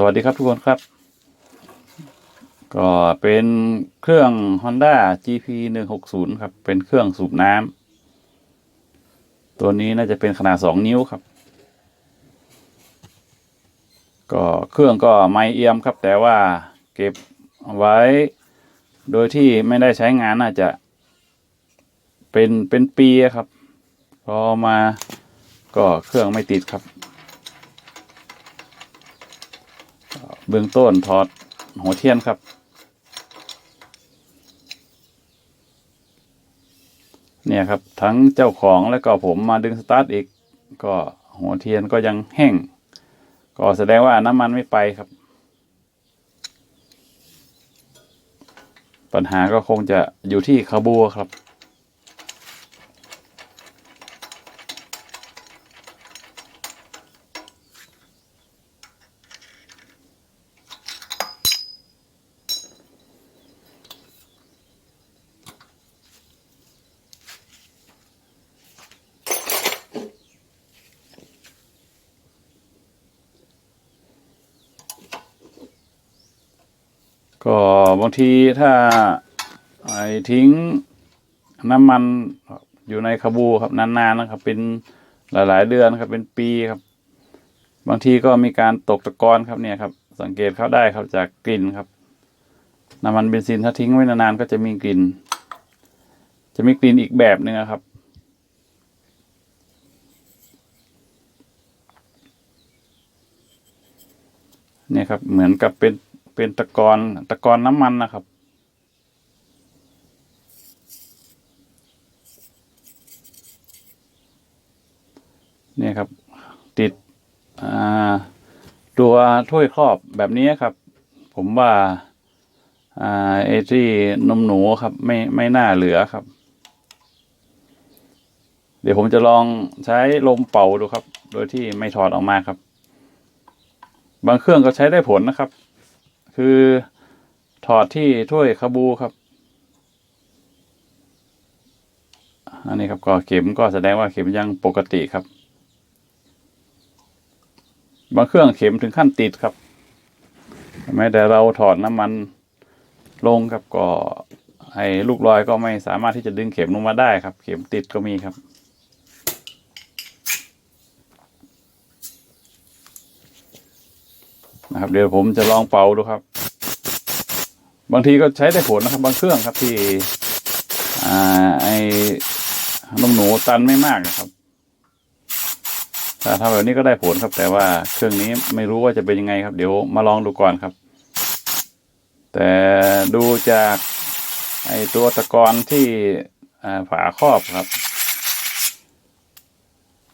สวัสดีครับทุกคนครับ ก็เป็นเครื่อง Honda GP 160ครับ เป็นเครื่องสูบน้ำตัวนี้น่าจะเป็นขนาด 2 นิ้วครับ ก็เครื่องก็ไม่เอี่ยมครับ แต่ว่าเก็บไว้ โดยที่ไม่ได้ใช้งานน่าจะ เป็นเป็นปีครับ พอมาก็เครื่องไม่ติดครับ เบื้องต้นถอดหัวเทียนครับ เนี่ยครับทั้งเจ้าของแล้วก็ผมมาดึงสตาร์ทอีก ก็หัวเทียนก็ยังแห้ง ก็แสดงว่าน้ำมันไม่ไปครับ ปัญหาก็คงจะอยู่ที่คาบัวครับ ก็บางทีถ้าไอ้ทิ้งน้ำมันอยู่ในคาบูครับนานๆนะครับ เป็นหลาย ๆ เดือนครับ เป็นปีครับ บางทีก็มีการตกตะกอนครับเนี่ยครับ สังเกตเขาได้ครับจากกลิ่นครับ น้ำมันเบนซินถ้าทิ้งไว้นานๆก็จะมีกลิ่น จะมีกลิ่นอีกแบบหนึ่งครับเนี่ยครับเหมือนกับเป็น เป็นตะกอนตะกอนน้ำมันนะครับ เนี่ยครับ ติดตัวถ้วยครอบแบบนี้ครับ ผมว่าอ่าไอ้ที่นมหนูครับ ไม่ไม่น่าเหลือครับ เดี๋ยวผมจะลองใช้ลมเป่าดูครับ โดยที่ไม่ถอดออกมาครับ บางเครื่องก็ใช้ได้ผลนะครับ คือถอดที่ถ้วยคาบูครับ อันนี้ครับก็เข็มก็แสดงว่าเข็มยังปกติครับ บางเครื่องเข็มถึงขั้นติดครับแม้แต่เราถอดน้ำมันลงครับก็ไอ้ลูกรอยก็ไม่สามารถที่จะดึงเข็มลงมาได้ครับ เข็มติดก็มีครับ นะครับเดี๋ยวผมจะลองเป่าดูครับ บางทีก็ใช้ได้ผลนะครับ บางเครื่องครับที่อ่าไอ้นมหนูตันไม่มากนะครับถ้าทำแบบนี้ก็ได้ผลครับ แต่ว่าเครื่องนี้ไม่รู้ว่าจะเป็นยังไงครับ เดี๋ยวมาลองดูก่อนครับ แต่ดูจากไอ้ตัวตะกอนที่อ่าฝาครอบครับ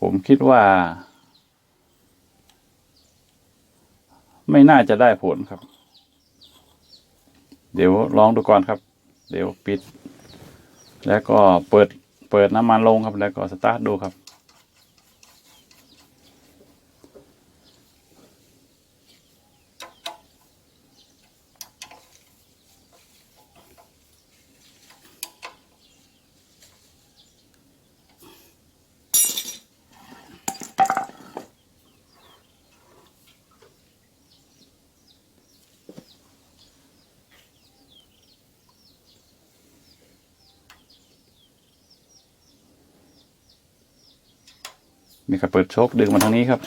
ผมคิดว่า ไม่น่าจะได้ผลครับ เดี๋ยวลองดูก่อนครับ เดี๋ยวปิด แล้วก็เปิดเปิดน้ำมันลงครับ แล้วก็สตาร์ทดูครับ นี่ครับเปิดโชคดึงมาทางนี้ครับ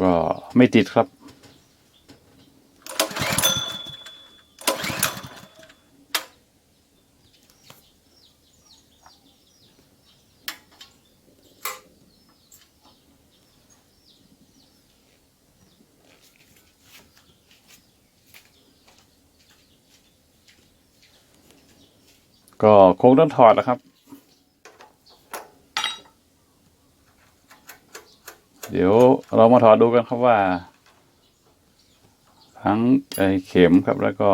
ก็ไม่ติดครับ ก็คงต้องถอดนะครับ เดี๋ยวเรามาถอดดูกันครับว่า ทั้งไอ้เข็มครับแล้วก็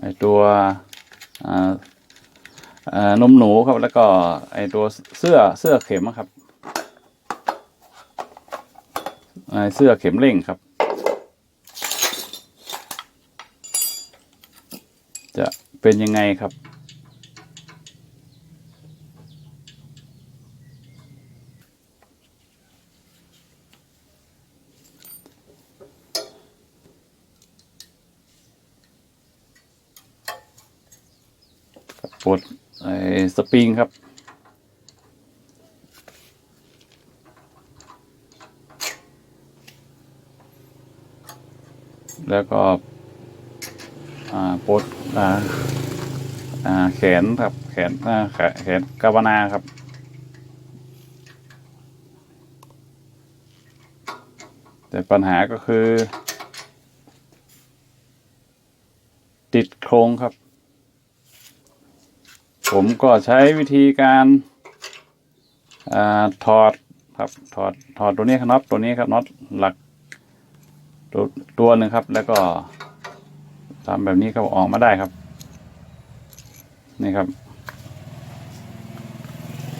ไอ้ตัวนมหนูครับแล้วก็ไอตัวเสื้อเสื้อเข็มอะครับไอเสื้อเข็มเร่งครับ จะ เป็นยังไงครับ ปลดไอ้สปริงครับแล้วก็ ปลดแขนครับแขนแขนแขนกาวนาครับแต่ปัญหาก็คือ ติดโครงครับ ผมก็ใช้วิธีการอาถอดครับถอดถอดตัวนี้ครับน็อตตัวนี้ครับน็อตหลัก ตัวตัวหนึ่งครับแล้วก็ ทำแบบนี้ก็ออกมาได้ครับ นี่ครับ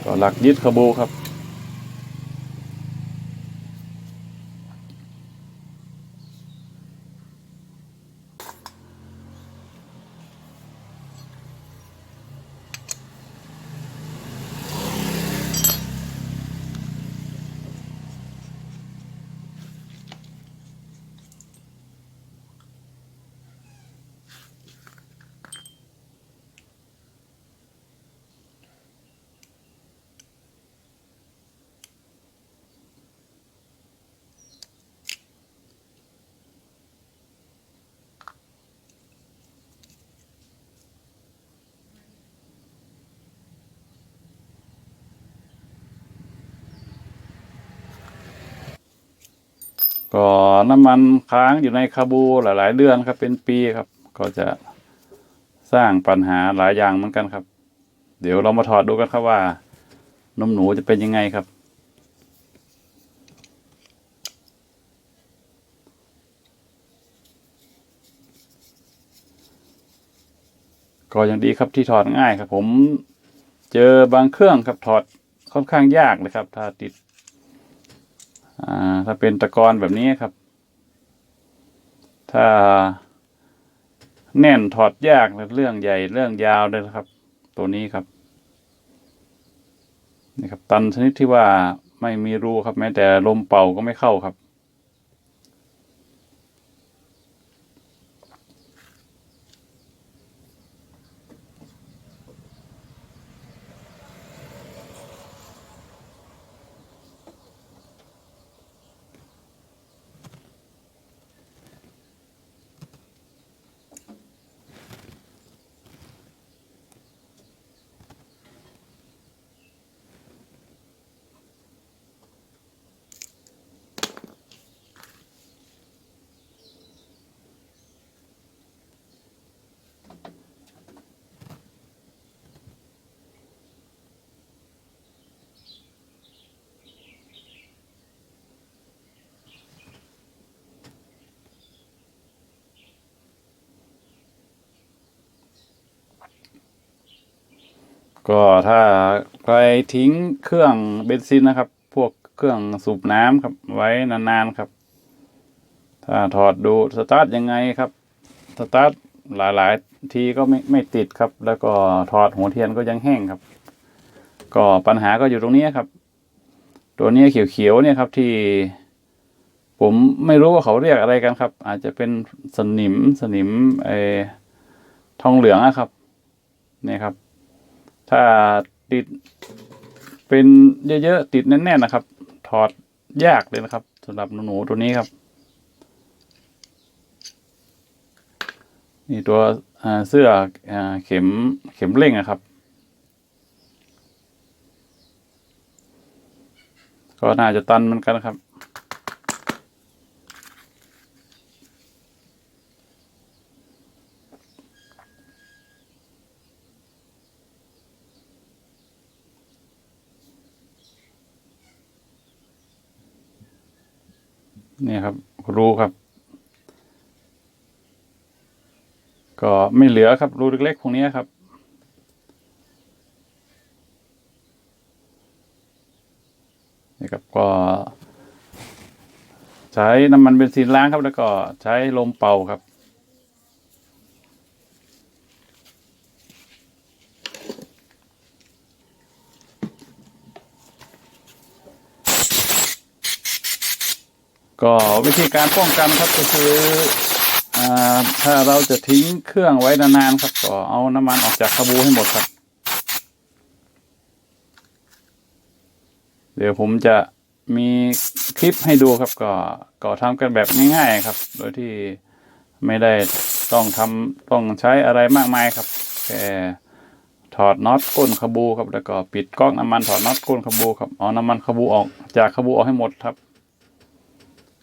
ก็หลักยึดขบูครับ ก็น้ำมันค้างอยู่ในคาบูหลาย ๆ เดือนครับเป็นปีครับ ก็จะสร้างปัญหาหลายอย่างเหมือนกันครับ เดี๋ยวเรามาถอดดูกันครับว่านมหนูจะเป็นยังไงครับก็ยังดีครับที่ถอดง่ายครับ ผมเจอบางเครื่องครับถอดค่อนข้างยากเลยครับ ถ้าติด อ่าถ้าเป็นตะกอนแบบนี้ครับ ถ้าแน่นถอดยากเรื่องใหญ่เรื่องยาวเลยครับ ตัวนี้ครับนี่ครับ ตันชนิดที่ว่าไม่มีรูครับ แม้แต่ลมเป่าก็ไม่เข้าครับ ก็ถ้าใครทิ้งเครื่องเบนซินนะครับ พวกเครื่องสูบน้ำครับ ไว้นานๆครับ ถ้าถอดดูสตาร์ทยังไงครับสตาร์ทหลายๆ ทีก็ไม่ไม่ติดครับ แล้วก็ถอดหัวเทียนก็ยังแห้งครับ ก็ปัญหาก็อยู่ตรงนี้ครับ ตัวนี้เขียวๆเนี่ยครับที่ ผมไม่รู้ว่าเขาเรียกอะไรกันครับ อาจจะเป็นสนิมสนิมไอทองเหลืองอะครับนี่ครับ ถ้าติดเป็นเยอะๆติดแน่นๆนะครับ ถอดยากเลยนะครับสำหรับหนูๆตัวนี้ครับ นี่ตัวเสื้ออเข็มเข็มเร่งอะครับ ก็น่าจะตันเหมือนกันนะครับ นี่ครับ รู้ครับ ก็ไม่เหลือครับ รูเล็กๆพวกนี้ครับนี่ครับก็ ใช้น้ำมันเบนซินล้างครับ แล้วก็ใช้ลมเป่าครับ ก็วิธีการป้องกันครับก็คืออถ้าเราจะทิ้งเครื่องไว้นานๆครับก็เอาน้ำมันออกจากคาบูให้หมดครับ เดี๋ยวผมจะมีคลิปให้ดูครับ ก็ก็ทำกันแบบง่ายๆครับ โดยที่ไม่ได้ต้องทำต้องใช้อะไรมากมายครับแค่ถอดน็อตก้นคาบูครับแล้วก็ปิดก๊อกน้ำมันถอดน็อตก้นคาบูครับเอาน้ำมันคาบูออกจากคาบูออกให้หมดครับ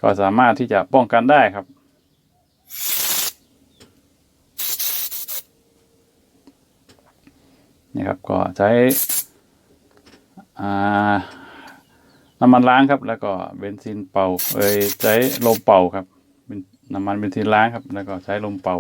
ก็สามารถที่จะป้องกันได้ครับ นี่ครับก็ใช้น้ำมันล้างครับ แล้วก็เบนซินเป่าเอ้ยใช้ลมเป่าครับน้ำมันเบนซินล้างครับ แล้วก็ใช้ลมเป่า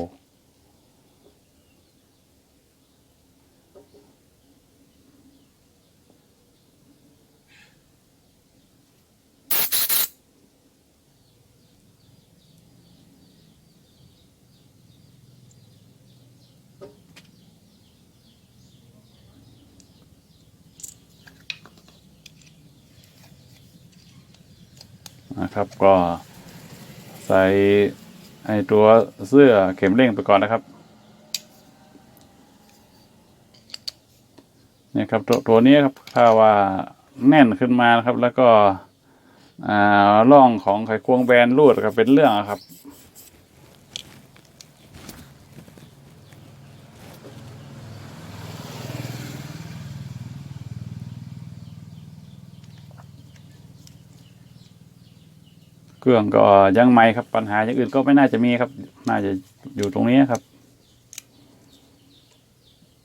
นะครับก็ใส่ไอตัวเสื้อเข็มเร่งไปก่อนนะครับเนี่ยครับตัวตัวนี้ครับถ้าว่าแน่นขึ้นมานะครับ แล้วก็อ่าร่องของไขควงแบนรูดครับเป็นเรื่องครับ เครื่องก็ยังไม่ครับ ปัญหาอย่างอื่นก็ไม่น่าจะมีครับ น่าจะอยู่ตรงนี้ครับ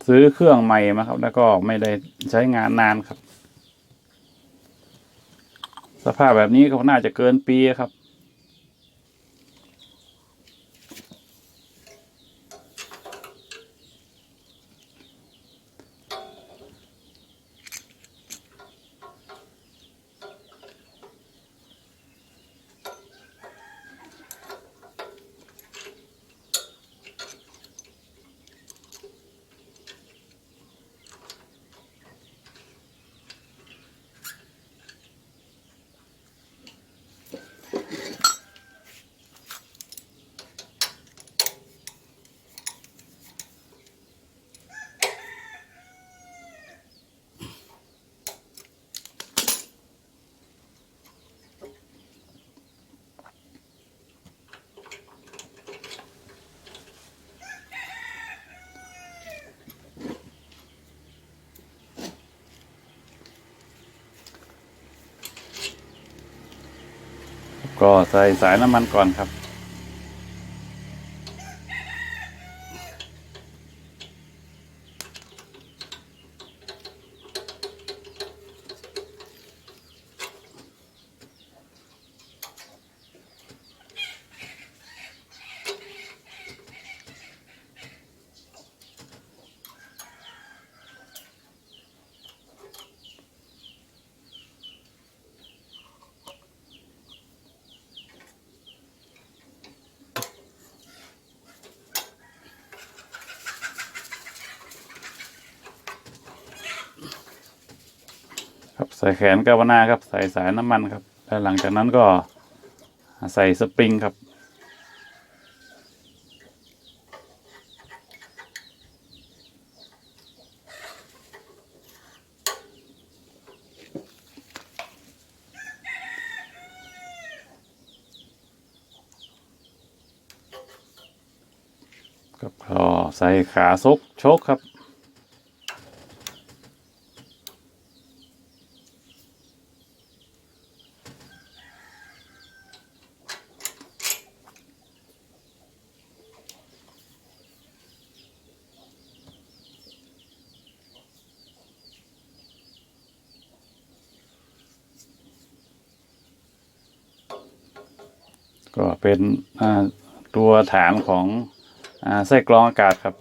ซื้อเครื่องใหม่มาครับ แล้วก็ไม่ได้ใช้งานนานครับ สภาพแบบนี้ก็น่าจะเกินปีครับ ก็ใส่สายน้ำมันก่อนครับ ใส่แขนกาวนาครับ ใส่สายน้ำมันครับ แล้วหลังจากนั้นก็ใส่สปริงครับครับก็ใส่ขาซกชกครับ ก็เป็นตัวฐานของอ่าไส้กรองอากาศครับ